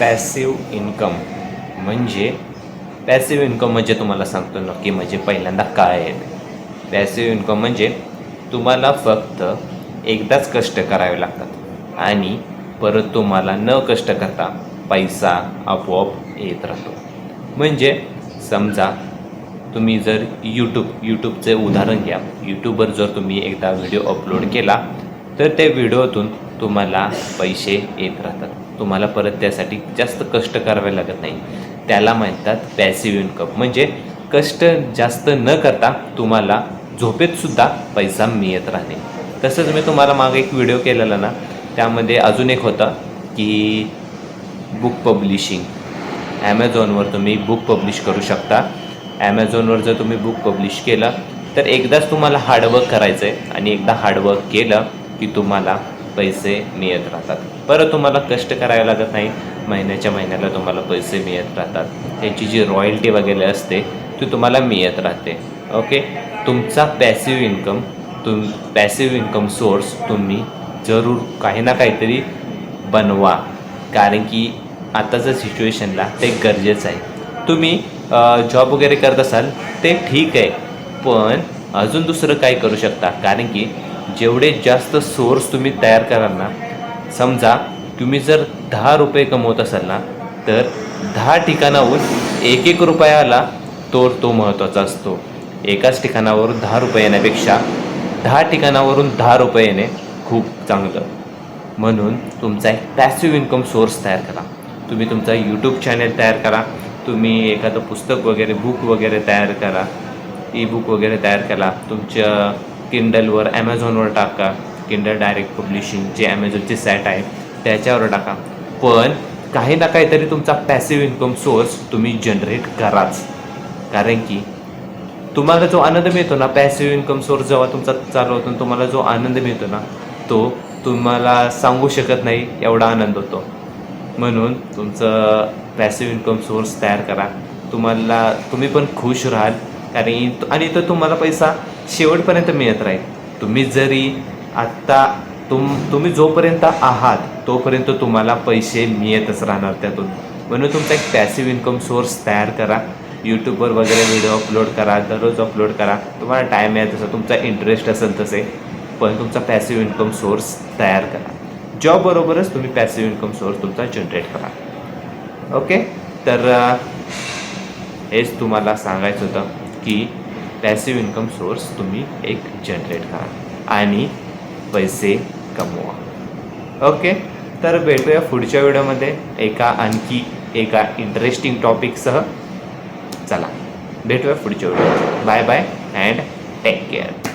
Passive income म्हणजे passive income म्हणजे तुम्हाला सांगतो नक्की म्हणजे पहिल्यांदा काय आहे पॅसिव्ह इन्कम म्हणजे तुम्हाला फक्त एकदाच कष्ट करावे लागतात आणि परत तुम्हाला न कष्ट करता पैसा आपोआप येत राहतो. म्हणजे समजा तुम्ही जर यूट्यूब यूट्यूबचे उदाहरण घ्या. यूट्यूबवर जर तुम्ही एकदा व्हिडिओ अपलोड केला तर त्या व्हिडिओतून तुम्हाला पैसे येत राहतात. तुम्हाला परत त्यासाठी जास्त कष्ट करावे लागत नाही. त्याला म्हणतात पॅसिव्ह इन्कम म्हणजे कष्ट जास्त न करता तुम्हाला झोपेतसुद्धा पैसा मिळत राहणे. तसंच मी तुम्हाला मागे एक व्हिडिओ केलेला ना त्यामध्ये अजून एक होता की बुक पब्लिशिंग ॲमेझॉनवर तुम्ही बुक पब्लिश करू शकता. ॲमेझॉनवर जर तुम्ही बुक पब्लिश केलं तर एकदाच तुम्हाला हार्डवर्क करायचं आहे आणि एकदा हार्डवर्क केलं की तुम्हाला पैसे मिळत राहतात. परत तुम्हाला कष्ट करावे लागत नाही. महिन्याच्या महिन्याला तुम्हाला पैसे मिळत राहतात. त्याची जी रॉयल्टी वगैरे असते ती तुम्हाला मिळत राहते. ओके तुमचा पॅसिव्ह इन्कम तुम पॅसिव्ह इन्कम सोर्स तुम्ही जरूर काही ना काहीतरी बनवा. कारण की आताच्या सिच्युएशनला ते गरजेचं आहे. तुम्ही जॉब वगैरे करत असाल ते ठीक आहे. पण अजून दुसरं काय करू शकता? कारण की जेवढे जास्त सोर्स तुम्ही तयार कराल ना समजा तुम्ही जर दहा रुपये कमवत असाल ना तर दहा ठिकाणाहून एक एक रुपयाला तो तो महत्त्वाचा असतो. एकाच ठिकाणावरून दहा रुपये येण्यापेक्षा दहा ठिकाणावरून दहा रुपये येणे खूप चांगलं. म्हणून तुमचा एक पॅसिव्ह इन्कम सोर्स तयार करा. तुम्ही तुमचा यूट्यूब चॅनल तयार करा. तुम्ही एखादं पुस्तक वगैरे बुक वगैरे तयार करा. ई बुक वगैरे तयार करा. तुमच्या किंडलवर ॲमेझॉनवर टाका. किंडल डायरेक्ट पब्लिशिंग जे ॲमेझॉनची सॅट आहे त्याच्यावर टाका. पण काही ना काहीतरी तुमचा पॅसिव्ह इन्कम सोर्स तुम्ही जनरेट कराच. कारण की तुम्हाला जो आनंद मिळतो ना पॅसिव्ह इन्कम सोर्स जेव्हा तुमचा चालू होतो तुम्हाला जो आनंद मिळतो ना तो तुम्हाला सांगू शकत नाही एवढा आनंद होतो. म्हणून तुमचं पॅसिव्ह इन्कम सोर्स तयार करा. तुम्हाला तुम्ही पण खुश राहाल. कारण आणि तो तुम्हाला पैसा शेवटपर्यंत मिळत राहील. तुम्ही जरी आत्ता तुम तुम्ही जोपर्यंत आहात तोपर्यंत तुम्हाला पैसे मिळतच राहणार त्यातून. म्हणून तुमचा एक पॅसिव्ह इन्कम सोर्स तयार करा. यूट्यूबवर वगैरे व्हिडिओ अपलोड करा दररोज अपलोड करा. तुम्हाला टाईम आहे तसं. तुमचा इंटरेस्ट असेल तसे पण तुमचा पॅसिव्ह इन्कम सोर्स तयार करा. जॉबबरोबरच तुम्ही पॅसिव्ह इन्कम सोर्स तुमचा जनरेट करा. ओके तर हेच तुम्हाला सांगायचं होतं. की पॅसिव्ह इन्कम सोर्स तुम्ही एक जनरेट करा आणि पैसे कमवा. ओके तर भेटूया पुढच्या व्हिडिओमध्ये. एका आणखी एका इंटरेस्टिंग टॉपिकसह चला भेटूया पुढच्या video bye bye and take care